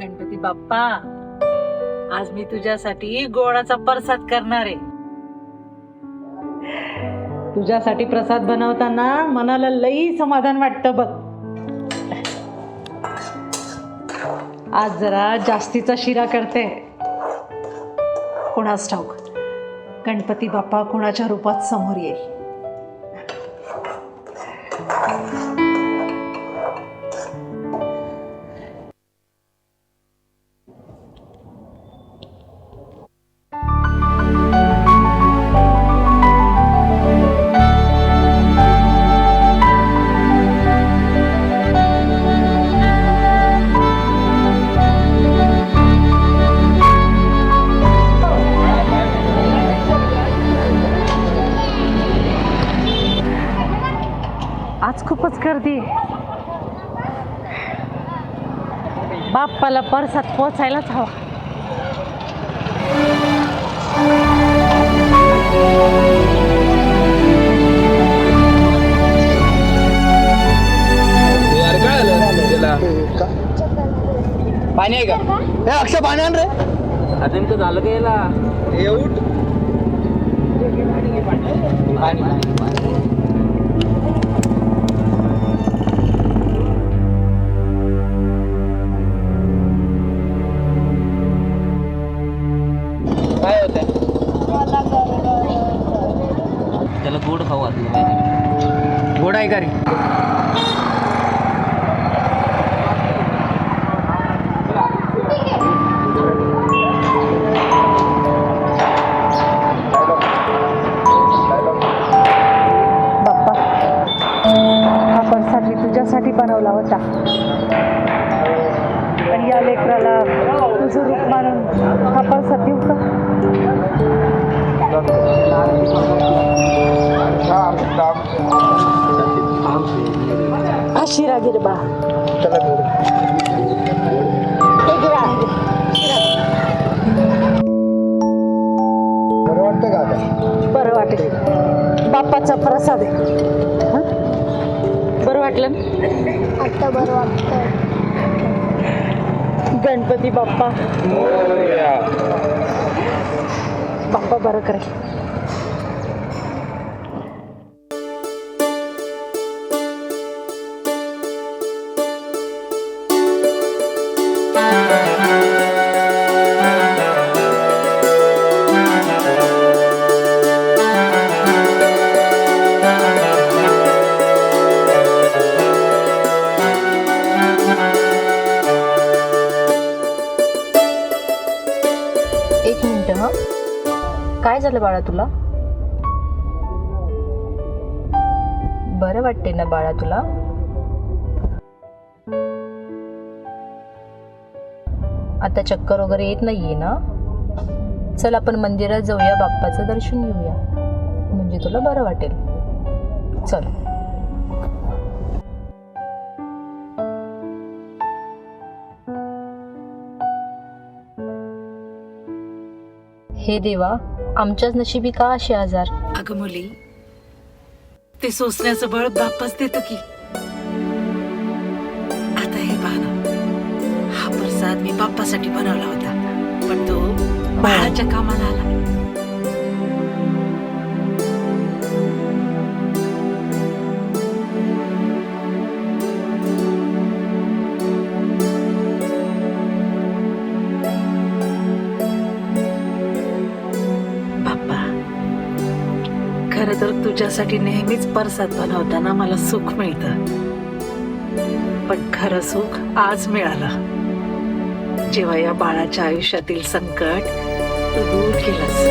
गणपती बाप्पा आज मी तुझ्यासाठी गोडाचा प्रसाद करणार आहे. तुझ्यासाठी प्रसाद बनवताना मनाला लई समाधान वाटतं बघ. आज जरा जास्तीचा शिरा करते. कोणाच ठाऊक गणपती बाप्पा कोणाच्या रूपात समोर येईल? गर्दी. बाप्पाला परसात पोचायलाच हवा. पाणी आहे का? हे अक्षय पाणी आण रे. आता नेमकं झालं का याला? एवढ पाणी. काय होतंय? त्याला गोड खाऊ घातलं गोड आहे का रे? बाप्पा हा प्रसाद मी तुझ्यासाठी बनवला होता. पण या लेकराला तुझं रूप मानून हा प्रसाद देऊ का? हा शिरा गिरबा बरं वाटतं का आता? बरं वाटेल. बाप्पाचा प्रसाद आहे. हं? बरं वाटलं ना? आता बरं वाटतं. गणपती बाप्पा. बाप्पा बरं करे झालं बाळा तुला? बरं वाटते ना बाळा तुला? आता चक्कर वगैरे येत नाहीये ना? चल आपण मंदिरात जाऊया बाप्पाचं दर्शन घेऊया. म्हणजे तुला बरं वाटेल. चल. हे देवा आमच्याच नशिबी का असे आजार? अगं मुली ते सोसण्याचं बळ बापच देत की. आता हे पाहना हा प्रसाद मी बाप्पासाठी बनवला होता पण तो बाळाच्या कामाला आला. खरं तर तुझ्यासाठी नेहमीच परसात बनवताना मला सुख मिळतं. पण खरं सुख आज मिळालं. जेव्हा या बाळाच्या आयुष्यातील संकट तू दूर केलंस.